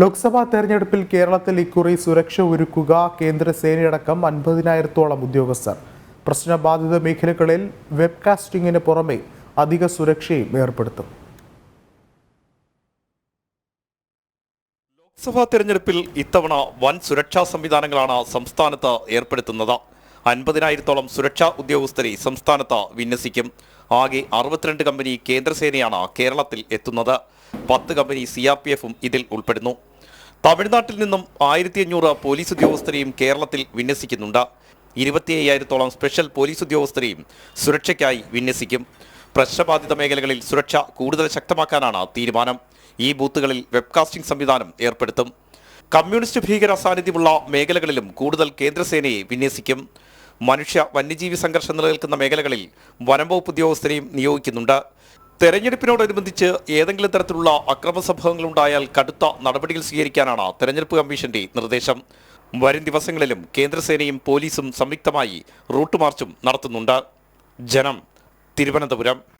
ലോക്സഭാ തെരഞ്ഞെടുപ്പിൽ കേരളത്തിൽ ഇക്കുറി സുരക്ഷ ഒരുക്കുക കേന്ദ്രസേനയടക്കം അൻപതിനായിരത്തോളം ഉദ്യോഗസ്ഥർ. പ്രശ്നബാധിത മേഖലകളിൽ വെബ്കാസ്റ്റിംഗിന് പുറമെ അധിക സുരക്ഷയും ഏർപ്പെടുത്തും. ലോക്സഭാ തെരഞ്ഞെടുപ്പിൽ ഇത്തവണ വൻ സുരക്ഷാ സംവിധാനങ്ങളാണ് സംസ്ഥാനത്ത് ഏർപ്പെടുത്തുന്നത്. അൻപതിനായിരത്തോളം സുരക്ഷാ ഉദ്യോഗസ്ഥരെ സംസ്ഥാനത്ത് വിന്യസിക്കും. ആകെ അറുപത്തിരണ്ട് കമ്പനി കേന്ദ്രസേനയാണ് കേരളത്തിൽ എത്തുന്നത്. പത്ത് കമ്പനി സി ആർ പി എഫും ഇതിൽ ഉൾപ്പെടുന്നു. തമിഴ്നാട്ടിൽ നിന്നും ആയിരത്തി അഞ്ഞൂറ് പോലീസ് ഉദ്യോഗസ്ഥരെയും കേരളത്തിൽ വിന്യസിക്കുന്നുണ്ട്. ഇരുപത്തി അയ്യായിരത്തോളം സ്പെഷ്യൽ പോലീസ് ഉദ്യോഗസ്ഥരെയും സുരക്ഷയ്ക്കായി വിന്യസിക്കും. പ്രശ്നബാധിത മേഖലകളിൽ സുരക്ഷ കൂടുതൽ ശക്തമാക്കാനാണ് തീരുമാനം. ഈ ബൂത്തുകളിൽ വെബ്കാസ്റ്റിംഗ് സംവിധാനം ഏർപ്പെടുത്തും. കമ്മ്യൂണിസ്റ്റ് ഭീകര സാന്നിധ്യമുള്ള മേഖലകളിലും കൂടുതൽ കേന്ദ്രസേനയെ വിന്യസിക്കും. മനുഷ്യ വന്യജീവി സംഘർഷം നിലനിൽക്കുന്ന മേഖലകളിൽ വനംവകുപ്പ് ഉദ്യോഗസ്ഥരെയും നിയോഗിക്കുന്നുണ്ട്. തെരഞ്ഞെടുപ്പിനോടനുബന്ധിച്ച് ഏതെങ്കിലും തരത്തിലുള്ള അക്രമ സംഭവങ്ങൾ ഉണ്ടായാൽ കടുത്ത നടപടികൾ സ്വീകരിക്കാനാണ് തെരഞ്ഞെടുപ്പ് കമ്മീഷന്റെ നിർദ്ദേശം. വരും ദിവസങ്ങളിലും കേന്ദ്രസേനയും പോലീസും സംയുക്തമായി റൂട്ട് മാർച്ചും നടത്തുന്നുണ്ട്. ജനം തിരുവനന്തപുരം.